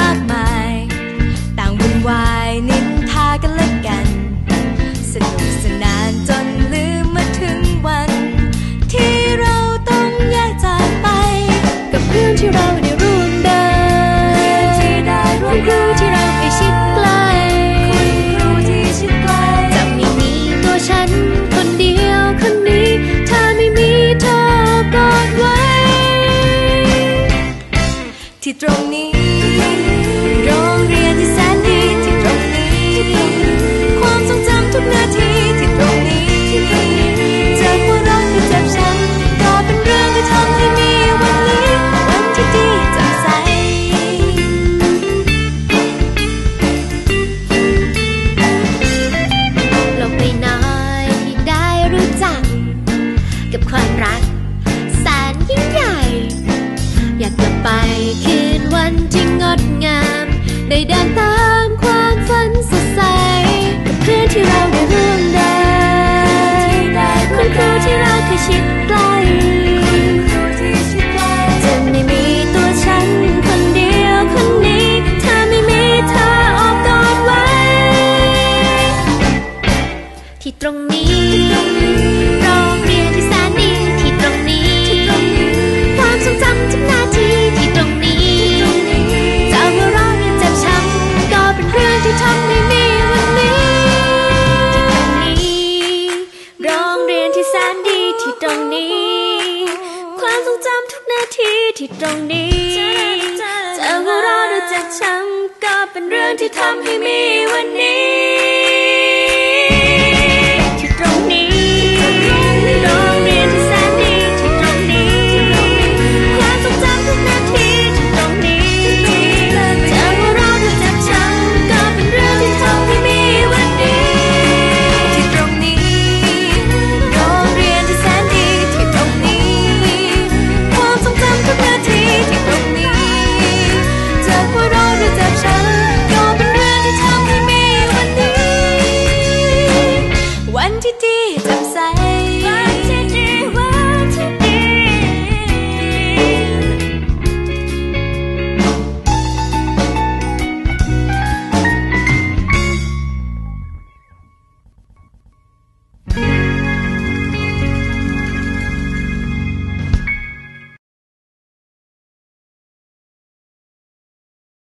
มากมาย ต่างวุ่นวายนินทากันเละกัน สนุกสนานจนลืมมาถึงวัน ที่เราต้องแยกจากไป กับเพื่อนที่เราได้ร่วมเดินรื่ที่ได้ร่วมครูที่เราไปชิดใกล้คุณครูที่ชิดใกล้จะไม่มีตัวฉัน คนเดียวคนนี้ ถ้าไม่มีเธอกอดไว้ ที่ตรงนี้ เดินตามความฝันสดใสเพื่อนที่เราได้ร่วมได้คุณครูที่เราเคยชิดใกล้จะไม่มีตัวฉันคนเดียวคนนี้เธอไม่มีเธอออกกไว้ ที่ตรงนี้ จำทุกนาทีที่ตรงนี้จะหัวเราะหรือจะช้ำก็เป็นเรื่องที่ทำให้มี